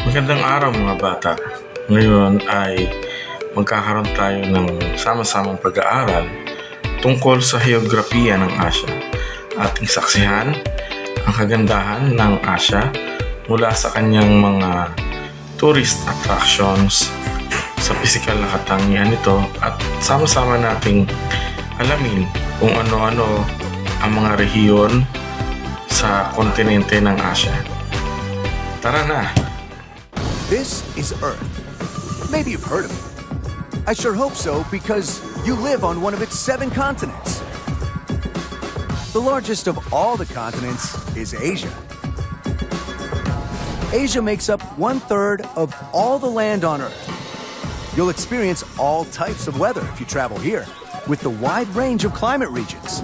Magandang araw mga bata. Ngayon ay magkakaroon tayo ng sama-samang pag-aaral tungkol sa heograpiya ng Asya. Ating saksihan ang kagandahan ng Asya mula sa kanyang mga tourist attractions sa pisikal na katangian nito at sama-sama nating alamin kung ano-ano ang mga rehiyon sa kontinente ng Asya. Tara na! This is Earth. Maybe you've heard of it. I sure hope so because you live on one of its seven continents. The largest of all the continents is Asia. Asia makes up one third of all the land on Earth. You'll experience all types of weather if you travel here, with the wide range of climate regions.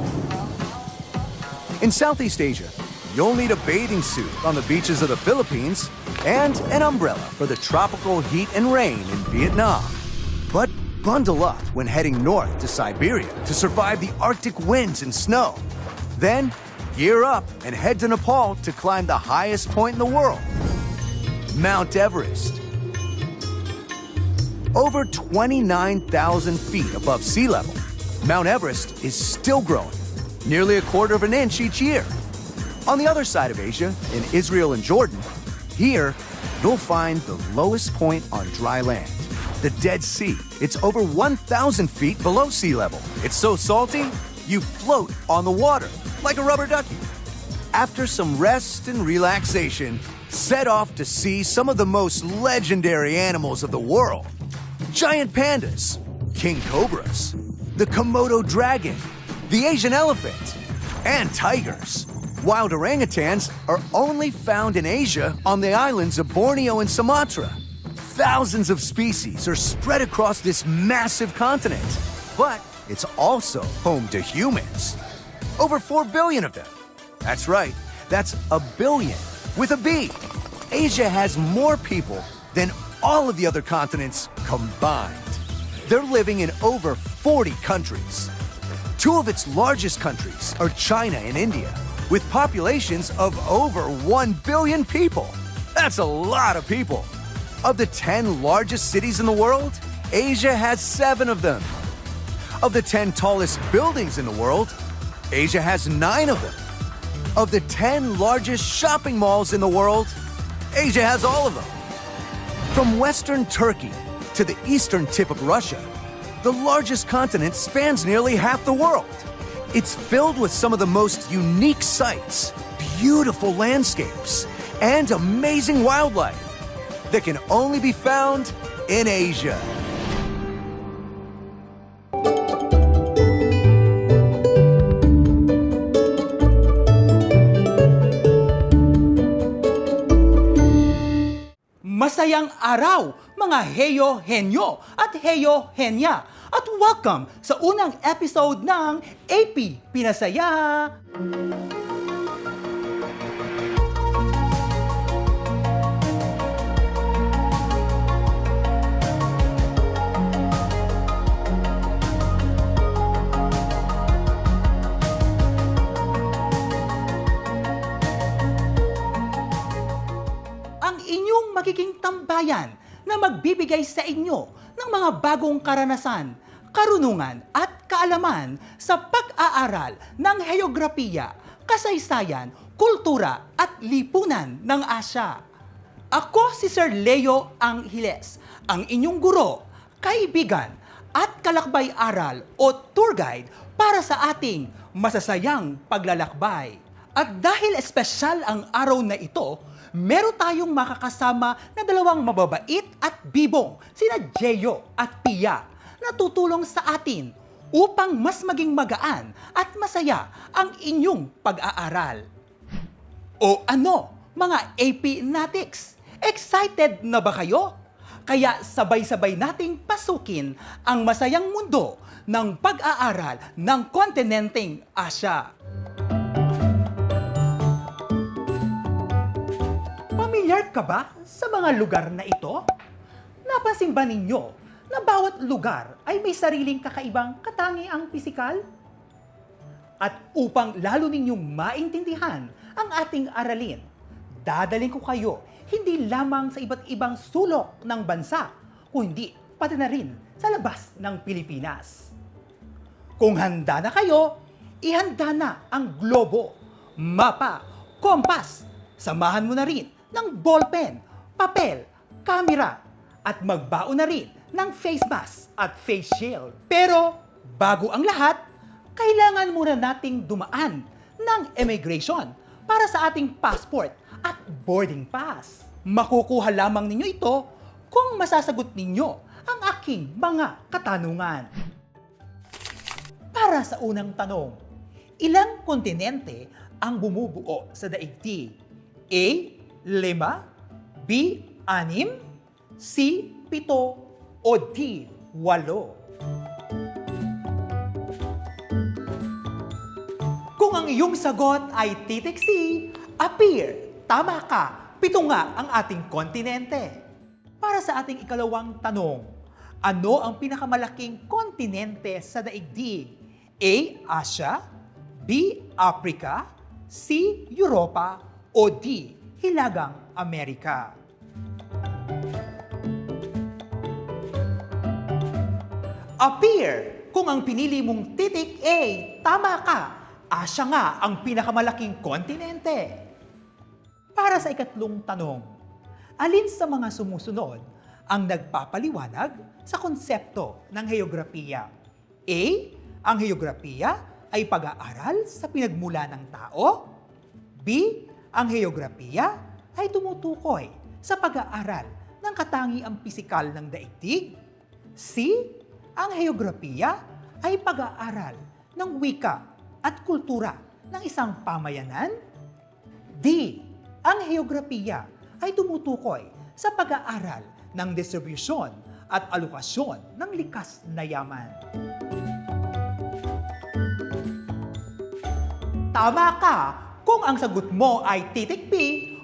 In Southeast Asia, you'll need a bathing suit on the beaches of the Philippines and an umbrella for the tropical heat and rain in Vietnam. But bundle up when heading north to Siberia to survive the Arctic winds and snow. Then gear up and head to Nepal to climb the highest point in the world Mount Everest. Over 29,000 feet above sea level, Mount Everest is still growing, nearly a quarter of an inch each year. On the other side of Asia, in Israel and Jordan, here you'll find the lowest point on dry land, the Dead Sea. It's over 1,000 feet below sea level. It's so salty, you float on the water like a rubber ducky. After some rest and relaxation, set off to see some of the most legendary animals of the world giant pandas, king cobras, the Komodo dragon, the Asian elephant, and tigers. Wild orangutans are only found in Asia on the islands of Borneo and Sumatra. Thousands of species are spread across this massive continent, but it's also home to humans. Over 4 billion of them. That's right, that's a billion with a B. Asia has more people than all of the other continents combined. They're living in over 40 countries. Two of its largest countries are China and India, with populations of over 1 billion people. That's a lot of people. Of the 10 largest cities in the world, Asia has seven of them. Of the 10 tallest buildings in the world, Asia has nine of them. Of the 10 largest shopping malls in the world, Asia has all of them. From western Turkey to the eastern tip of Russia, the largest continent spans nearly half the world. It's filled with some of the most unique sights, beautiful landscapes, and amazing wildlife that can only be found in Asia. Masayang araw, mga Heyo Henyo at Heyo Henya. At welcome sa unang episode ng AP Pinasaya. ang inyong magiging tambayan na magbibigay sa inyo ng mga bagong karanasan, karunungan at kaalaman sa pag-aaral ng heograpiya, kasaysayan, kultura at lipunan ng Asya. Ako si Sir Leo Anghiles, ang inyong guro, kaibigan at kalakbay-aral o tour guide para sa ating masasayang paglalakbay. At dahil espesyal ang araw na ito, meron tayong makakasama na dalawang mababait at bibong, sina Jeyo at Pia, na tutulong sa atin upang mas maging magaan at masaya ang inyong pag-aaral. O ano, mga AP Natics? Excited na ba kayo? Kaya sabay-sabay nating pasukin ang masayang mundo ng pag-aaral ng kontinenteng Asya. Pamilyar ka ba sa mga lugar na ito? Napansin ba ninyo na bawat lugar ay may sariling kakaibang katangiang pisikal? At upang lalo ninyong maintindihan ang ating aralin, dadaling ko kayo hindi lamang sa iba't ibang sulok ng bansa, kundi pati na rin sa labas ng Pilipinas. Kung handa na kayo, ihanda na ang globo, mapa, kompas. Samahan mo na rin ng ballpen, papel, kamera, at magbaon na rin ng face mask at face shield. Pero bago ang lahat, kailangan muna nating dumaan ng immigration para sa ating passport at boarding pass. Makukuha lamang ninyo ito kung masasagot ninyo ang aking mga katanungan. Para sa unang tanong, ilang kontinente ang bumubuo sa daigdig? A. Lima B. Anim C. Pito o D. Walo? Kung ang iyong sagot ay titik C, appear, tama ka, pito nga ang ating kontinente. Para sa ating ikalawang tanong, ano ang pinakamalaking kontinente sa daigdig? A. Asia B. Africa C. Europa o D. Hilagang Amerika? Appear! Kung ang pinili mong titik A, tama ka. Asya nga ang pinakamalaking kontinente. Para sa ikatlong tanong, alin sa mga sumusunod ang nagpapaliwanag sa konsepto ng heograpiya? A. Ang heograpiya ay pag-aaral sa pinagmula ng tao. B. Ang heograpiya ay tumutukoy sa pag-aaral ng katangiang pisikal ng daigdig. C. Ang heograpiya ay pag-aaral ng wika at kultura ng isang pamayanan. D. Ang heograpiya ay tumutukoy sa pag-aaral ng distribusyon at alokasyon ng likas na yaman. Tama ka kung ang sagot mo ay titik P,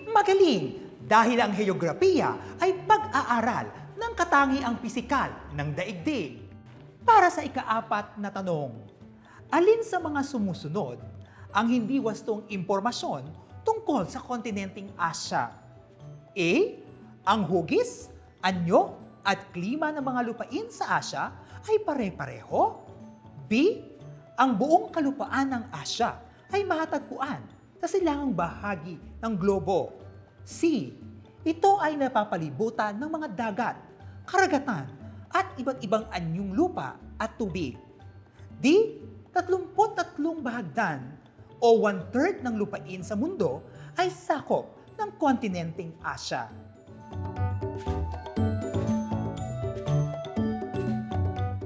magaling dahil ang heograpiya ay pag-aaral ng katangiang pisikal ng daigdig. Para sa ikaapat na tanong, alin sa mga sumusunod ang hindi wastong impormasyon tungkol sa kontinenteng Asya? A. Ang hugis, anyo at klima ng mga lupain sa Asya ay pare-pareho? B. Ang buong kalupaan ng Asya ay matatagpuan sa silangang bahagi ng globo. C. Ito ay napapalibutan ng mga dagat, karagatan, at iba't ibang anyong lupa at tubig. D. 33 bahagdan o one-third ng lupain sa mundo ay sakop ng kontinenteng Asya.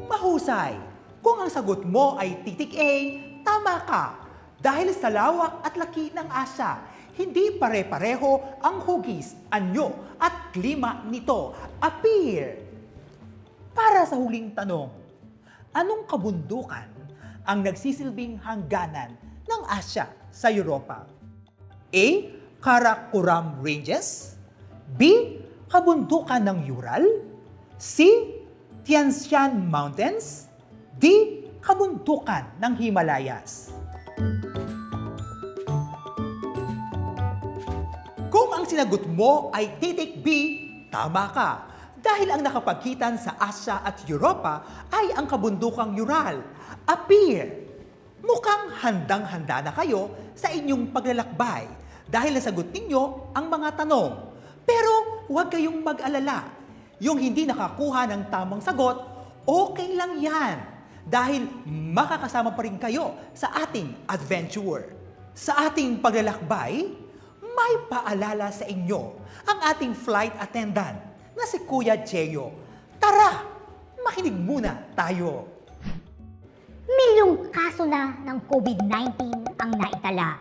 Mahusay! Kung ang sagot mo ay titik A, tama ka. Dahil sa lawak at laki ng Asya, hindi pare-pareho ang hugis, anyo at klima nito. Appear! Para sa huling tanong, anong kabundukan ang nagsisilbing hangganan ng Asya sa Europa? A. Karakoram Ranges B. Kabundukan ng Ural C. Tianshan Mountains D. Kabundukan ng Himalayas Kung ang sinagot mo ay titik B, tama ka. Dahil ang nakapagkitan sa Asya at Europa ay ang kabundukang Ural. Appear! Mukhang handang-handa na kayo sa inyong paglalakbay dahil nasagot ninyo ang mga tanong. Pero huwag kayong mag-alala. Yung hindi nakakuha ng tamang sagot, okay lang yan. Dahil makakasama pa rin kayo sa ating adventure. Sa ating paglalakbay, may paalala sa inyo ang ating flight attendant na si Kuya Cheo. Tara, makinig muna tayo. Milyong kaso na ng COVID-19 ang naitala.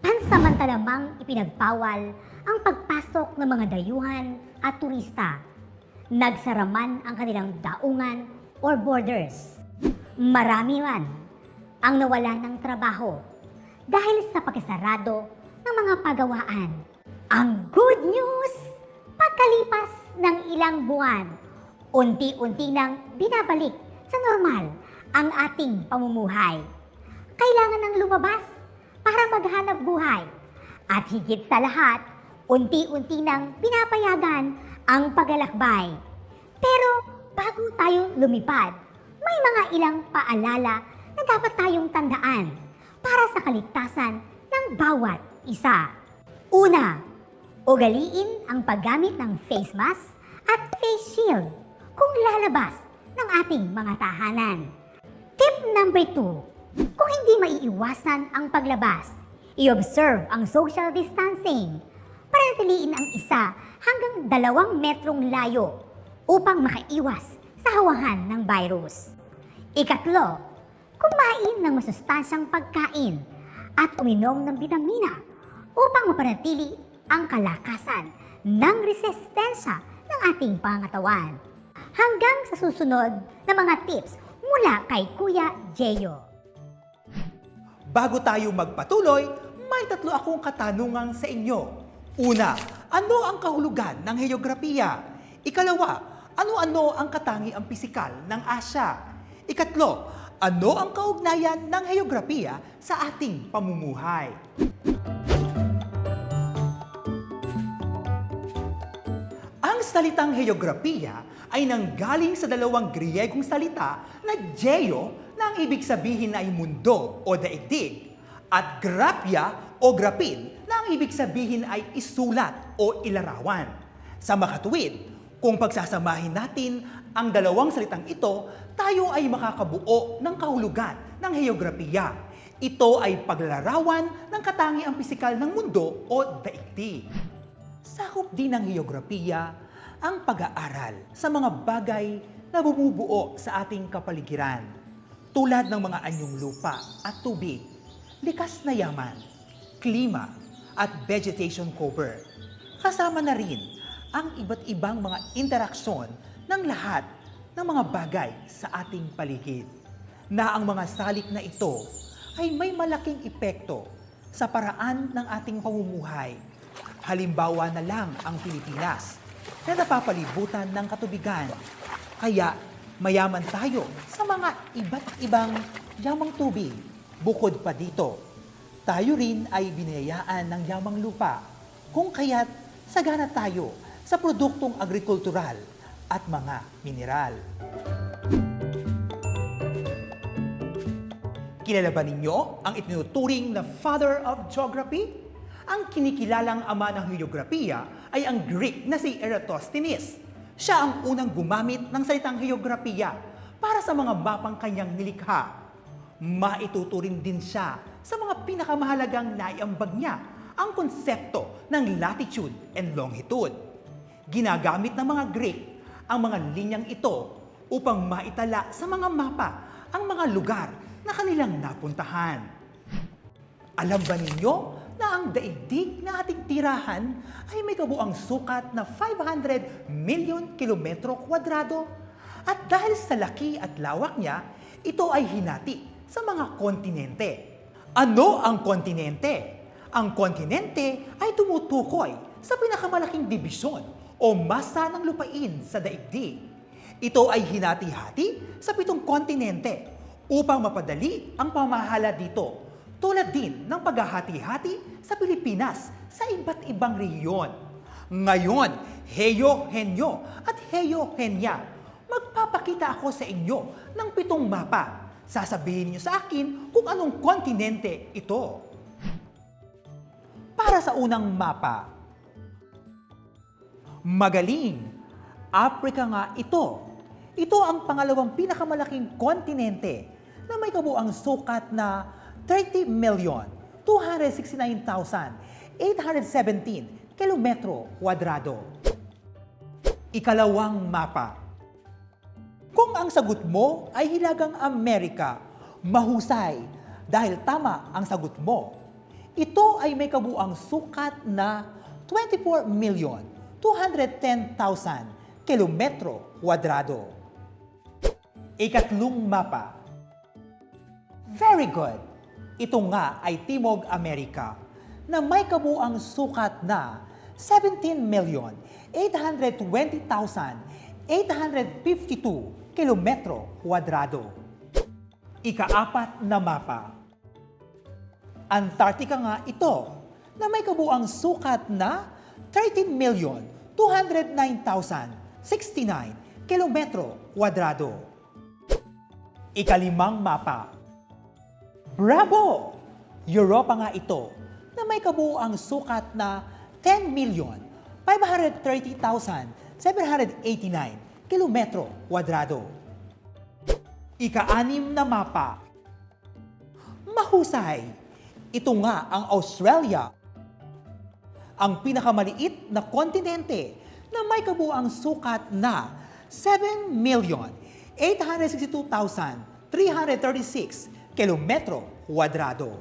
Pansamantalamang ipinagbawal ang pagpasok ng mga dayuhan at turista. Nagsaraman ang kanilang daungan or borders. Marami man ang nawalan ng trabaho dahil sa pagkasarado ng mga pagawaan. Ang good news, pagkalipas ng ilang buwan, unti-unti nang binabalik sa normal ang ating pamumuhay. Kailangan ng lumabas para maghanap buhay. At higit sa lahat, unti-unti nang pinapayagan ang paglalakbay. Pero bago tayo lumipad, may mga ilang paalala na dapat tayong tandaan para sa kaligtasan ng bawat isa. Una, ugaliin ang paggamit ng face mask at face shield kung lalabas ng ating mga tahanan. Tip number 2. Kung hindi maiiwasan ang paglabas, i-observe ang social distancing. Panatiliin ang isa hanggang dalawang metrong layo upang makaiwas sa hawahan ng virus. Ikatlo, kumain ng masustansyang pagkain at uminom ng bitamina upang mapanatili ang kalakasan ng resistensya ng ating pangatawan. Hanggang sa susunod na mga tips mula kay Kuya Jeyo. Bago tayo magpatuloy, may tatlo akong katanungan sa inyo. Una, ano ang kahulugan ng heograpiya? Ikalawa, ano-ano ang katangiang pisikal ng Asya? Ikatlo, ano ang kaugnayan ng heograpiya sa ating pamumuhay? Salitang heograpiya ay nanggaling sa dalawang Griyegong salita na geo na ang ibig sabihin ay mundo o daigdig at grapia o grapin na ang ibig sabihin ay isulat o ilarawan. Sa makatuwid, kung pagsasamahin natin ang dalawang salitang ito, tayo ay makakabuo ng kahulugan ng heograpiya. Ito ay paglalarawan ng katangiang pisikal ng mundo o daigdig. Sakop din ng heograpiya ang pag-aaral sa mga bagay na bumubuo sa ating kapaligiran, tulad ng mga anyong lupa at tubig, likas na yaman, klima, at vegetation cover. Kasama na rin ang iba't ibang mga interaksyon ng lahat ng mga bagay sa ating paligid, na ang mga salik na ito ay may malaking epekto sa paraan ng ating pamumuhay. Halimbawa na lang ang Pilipinas na napapalibutan ng katubigan. Kaya mayaman tayo sa mga iba't ibang yamang tubig. Bukod pa dito, tayo rin ay binayaan ng yamang lupa kung kaya't sagana tayo sa produktong agrikultural at mga mineral. Kilala ba ninyo ang itinuturing na Father of Geography? Ang kinikilalang ama ng heograpiya ay ang Greek na si Eratosthenes. Siya ang unang gumamit ng salitang heograpiya para sa mga mapang kanyang nilikha. Maituturing din siya sa mga pinakamahalagang naiambag niya ang konsepto ng latitude and longitude. Ginagamit ng mga Greek ang mga linyang ito upang maitala sa mga mapa ang mga lugar na kanilang napuntahan. Alam ba ninyo na ang daigdig na ating tirahan ay may kabuang sukat na 500 milyon kilometro kwadrado? At dahil sa laki at lawak niya, ito ay hinati sa mga kontinente. Ano ang kontinente? Ang kontinente ay tumutukoy sa pinakamalaking dibisyon o masa ng lupain sa daigdig. Ito ay hinati-hati sa pitong kontinente upang mapadali ang pamahala dito tulad din ng paghahati-hati sa Pilipinas sa iba't ibang rehiyon. Ngayon, Heyo Henyo at Heyo Henya, magpapakita ako sa inyo ng pitong mapa. Sasabihin niyo sa akin kung anong kontinente ito. Para sa unang mapa, magaling. Africa nga ito. Ito ang pangalawang pinakamalaking kontinente na may kabuang sukat na 30 million 269,817 kilometro kwadrado. Ikalawang mapa. Kung ang sagot mo ay Hilagang Amerika, mahusay dahil tama ang sagot mo. Ito ay may kabuang sukat na 24 million 210,000 kilometro kwadrado. Ikatlong mapa. Very good. Ito nga ay Timog Amerika na may kabuang sukat na 17 million 820,852 kilometro kwadrado. Ikaapat na mapa. Antarctica nga ito na may kabuang sukat na 13,209,069 kilometro kwadrado. Ikalimang mapa. Bravo! Europa nga ito na may kabuuang sukat na 10,530,789 kilometro kwadrado. Ika-anim na mapa. Mahusay. Ito nga ang Australia. Ang pinakamaliit na kontinente na may kabuuang sukat na 7,862,336 kilometro kwadrado.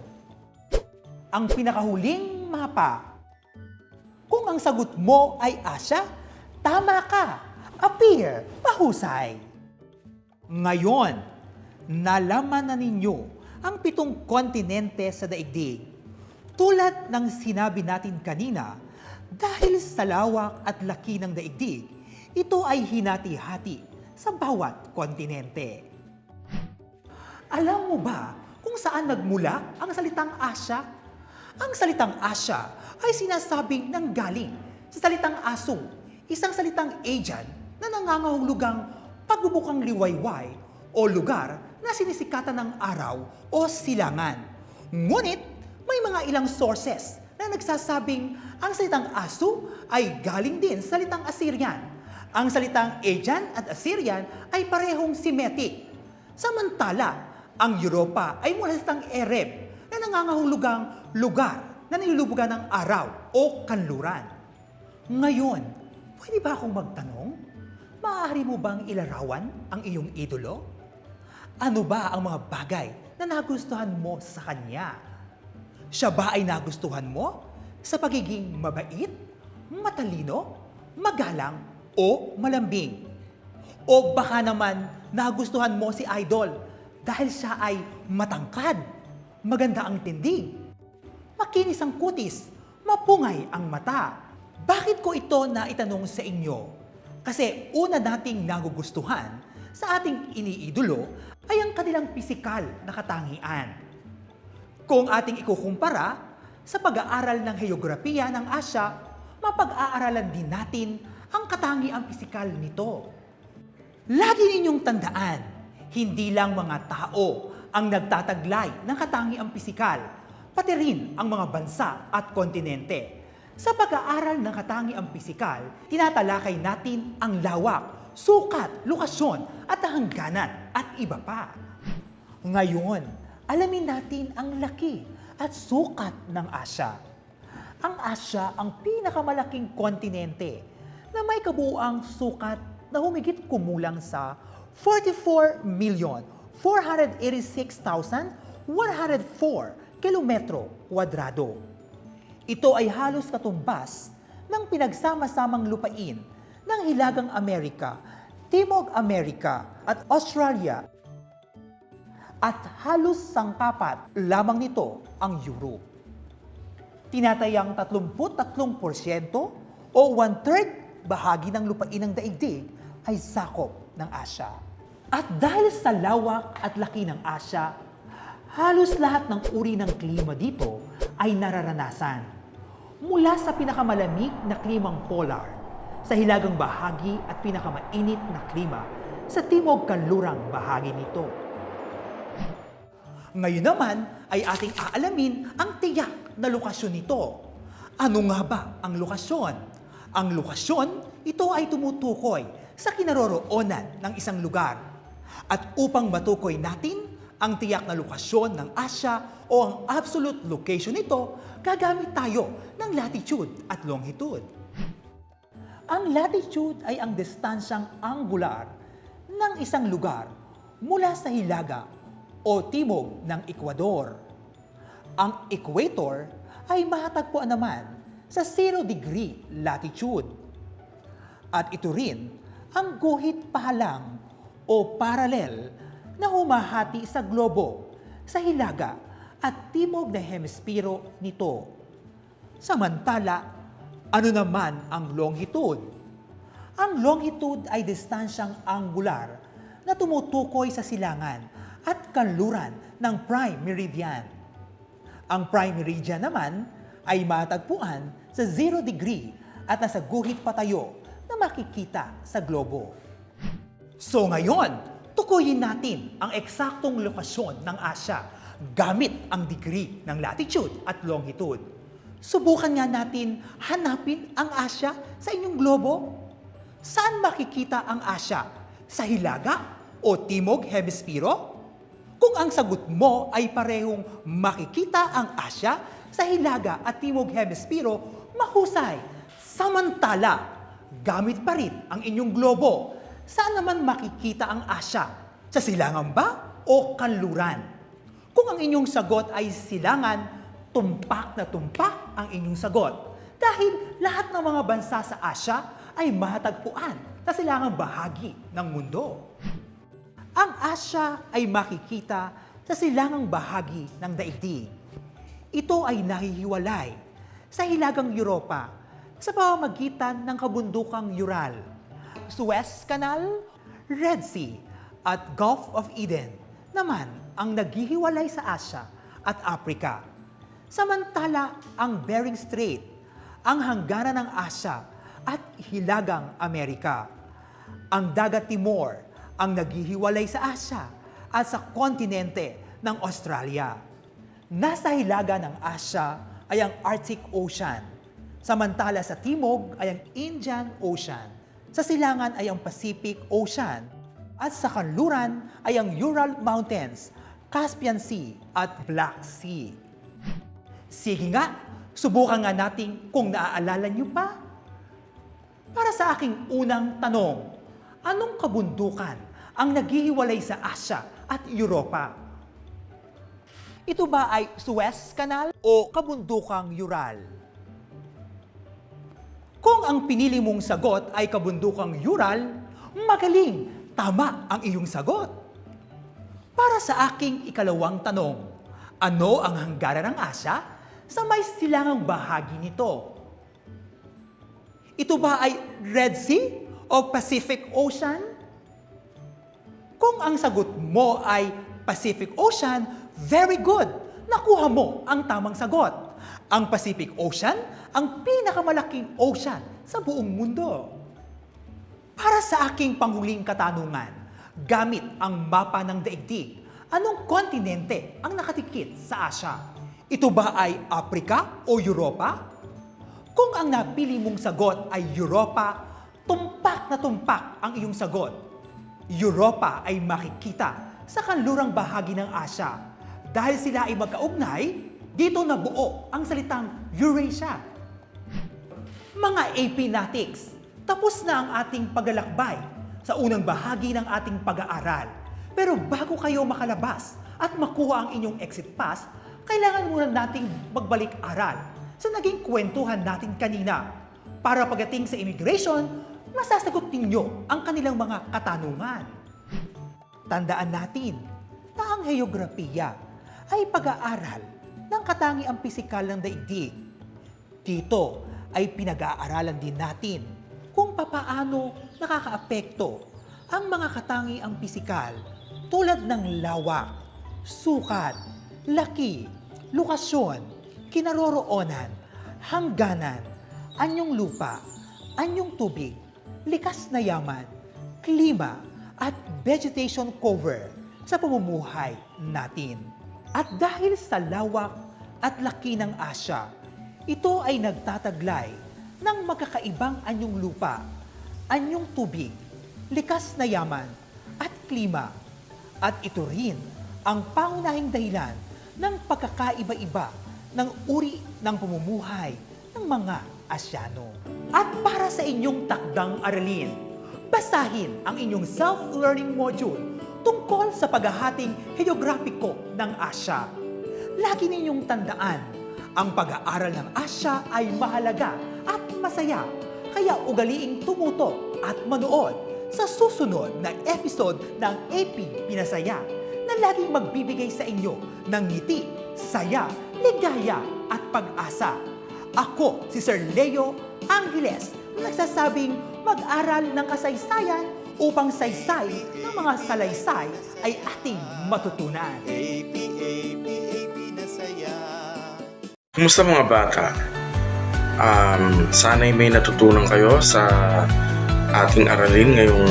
Ang pinakahuling mapa. Kung ang sagot mo ay Asya, tama ka. Appear, mahusay. Ngayon, nalaman na ninyo ang pitong kontinente sa daigdig. Tulad ng sinabi natin kanina, dahil sa lawak at laki ng daigdig, ito ay hinati-hati sa bawat kontinente. Alam mo ba kung saan nagmula ang salitang Asya? Ang salitang Asya ay sinasabing nanggaling sa salitang aso, isang salitang Ajan na nangangahulugang pagbubukang liwayway o lugar na sinisikatan ng araw o silangan. Ngunit may mga ilang sources na nagsasabing ang salitang aso ay galing din sa salitang Assyrian. Ang salitang Ajan at Assyrian ay parehong Semitic. Samantala, ang Europa ay mula sa Ereb na nangangahulugang lugar na nilulubugan ng araw o kanluran. Ngayon, pwede ba akong magtanong? Maaari mo bang ilarawan ang iyong idolo? Ano ba ang mga bagay na nagustuhan mo sa kanya? Siya ba ay nagustuhan mo sa pagiging mabait, matalino, magalang, o malambing? O baka naman nagustuhan mo si Idol dahil siya ay matangkad, maganda ang tindig, makinis ang kutis, mapungay ang mata. Bakit ko ito na itanong sa inyo? Kasi una nating nagugustuhan sa ating iniidolo ay ang kanilang pisikal na katangian. Kung ating ikukumpara sa pag-aaral ng heograpiya ng Asya, mapag-aaralan din natin ang katangiang pisikal nito. Lagi ninyong tandaan, hindi lang mga tao ang nagtataglay ng katangiang pisikal, pati rin ang mga bansa at kontinente. Sa pag-aaral ng katangiang pisikal, tinatalakay natin ang lawak, sukat, lokasyon at hangganan at iba pa. Ngayon, alamin natin ang laki at sukat ng Asya. Ang Asya ang pinakamalaking kontinente na may kabuuang sukat na humigit kumulang sa 44,486,104 kilometro kwadrado. Ito ay halos katumbas ng pinagsama-samang lupain ng Hilagang Amerika, Timog Amerika at Australia at halos sangkapat lamang nito ang Europe. Tinatayang 33% o one-third bahagi ng lupain ng daigdig ay sakop ng Asya. At dahil sa lawak at laki ng Asya, halos lahat ng uri ng klima dito ay nararanasan. Mula sa pinakamalamig na klimang polar, sa hilagang bahagi at pinakamainit na klima sa timog kanlurang bahagi nito. Ngayon naman ay ating aalamin ang tiyak na lokasyon nito. Ano nga ba ang lokasyon? Ang lokasyon, ito ay tumutukoy sa kinaroroonan ng isang lugar. At upang matukoy natin ang tiyak na lokasyon ng Asya o ang absolute location nito, gagamit tayo ng latitude at longitude. Ang latitude ay ang distansyang angular ng isang lugar mula sa hilaga o timog ng Ecuador. Ang equator ay matatagpuan naman sa 0 degree latitude. At ito rin ang guhit pahalang o paralel na humahati sa globo sa hilaga at timog na hemispiro nito. Samantala, ano naman ang longitude? Ang longitude ay distansyang angular na tumutukoy sa silangan at kanluran ng prime meridian. Ang prime meridian naman ay matagpuan sa 0 degree at nasa guhit patayo na makikita sa globo. So ngayon, tukuyin natin ang eksaktong lokasyon ng Asya gamit ang degree ng latitude at longitude. Subukan nga natin hanapin ang Asya sa inyong globo. Saan makikita ang Asya? Sa Hilaga o Timog Hemispiro? Kung ang sagot mo ay parehong makikita ang Asya sa Hilaga at Timog Hemispiro, mahusay. Samantala, gamit pa rin ang inyong globo. Saan naman makikita ang Asya? Sa silangan ba o kanluran? Kung ang inyong sagot ay silangan, tumpak na tumpak ang inyong sagot. Dahil lahat ng mga bansa sa Asya ay mahatagpuan sa silangang bahagi ng mundo. Ang Asya ay makikita sa silangang bahagi ng daigdig. Ito ay nahihiwalay sa hilagang Europa sa pamamagitan ng kabundukang Ural, Suez Canal, Red Sea at Gulf of Eden naman ang naghihiwalay sa Asya at Africa. Samantala ang Bering Strait, ang hangganan ng Asya at Hilagang Amerika. Ang Dagat Timor ang naghihiwalay sa Asya at sa kontinente ng Australia. Nasa hilaga ng Asya ay ang Arctic Ocean. Samantala sa timog ay ang Indian Ocean. Sa silangan ay ang Pacific Ocean. At sa kanluran ay ang Ural Mountains, Caspian Sea at Black Sea. Sige nga, subukan nga natin kung naaalala niyo pa. Para sa aking unang tanong, anong kabundukan ang naghihiwalay sa Asya at Europa? Ito ba ay Suez Canal o kabundukang Ural? Kung ang pinili mong sagot ay kabundukang Ural, magaling, tama ang iyong sagot. Para sa aking ikalawang tanong, ano ang hanggaran ng Asya sa may silangang bahagi nito? Ito ba ay Red Sea o Pacific Ocean? Kung ang sagot mo ay Pacific Ocean, very good. Nakuha mo ang tamang sagot. Ang Pacific Ocean ang pinakamalaking ocean sa buong mundo. Para sa aking panghuling katanungan, gamit ang mapa ng daigdig, anong kontinente ang nakatikit sa Asya? Ito ba ay Africa o Europa? Kung ang napili mong sagot ay Europa, tumpak na tumpak ang iyong sagot. Europa ay makikita sa kanlurang bahagi ng Asya. Dahil sila ay magkaugnay, dito nabuo ang salitang Eurasia. Mga AP Natics, tapos na ang ating paglalakbay sa unang bahagi ng ating pag-aaral. Pero bago kayo makalabas at makuha ang inyong exit pass, kailangan muna nating magbalik-aral sa naging kwentuhan natin kanina. Para pagdating sa immigration, masasagot ninyo ang kanilang mga katanungan. Tandaan natin na ang heograpiya ay pag-aaral ng katangiang pisikal ng daigdig. Dito ay pinag-aaralan din natin kung papaano nakakaapekto ang mga katangiang pisikal tulad ng lawak, sukat, laki, lokasyon, kinaroroonan, hangganan, anyong lupa, anyong tubig, likas na yaman, klima, at vegetation cover sa pamumuhay natin. At dahil sa lawak at laki ng Asya, ito ay nagtataglay ng magkakaibang anyong lupa, anyong tubig, likas na yaman, at klima. At ito rin ang pangunahing dahilan ng pagkakaiba-iba ng uri ng pamumuhay ng mga Asyano. At para sa inyong takdang aralin, basahin ang inyong self-learning module tungkol sa paghahating heograpiko ng Asya. Lagi ninyong tandaan, ang pag-aaral ng Asya ay mahalaga at masaya. Kaya ugaliing tumuto at manood sa susunod na episode ng AP Pinasaya na laging magbibigay sa inyo ng ngiti, saya, ligaya at pag-asa. Ako si Sir Leo Angeles na nagsasabing mag-aral ng kasaysayan upang saysay ng mga salaysay ay ating matutunan. Kumusta mga bata? Um, sana'y may natutunan kayo sa ating aralin ngayong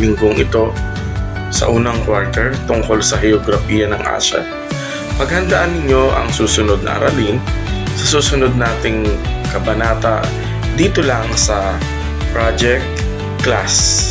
linggong ito sa unang quarter tungkol sa heograpiya ng Asya. Paghandaan ninyo ang susunod na aralin sa susunod nating kabanata dito lang sa Project Class.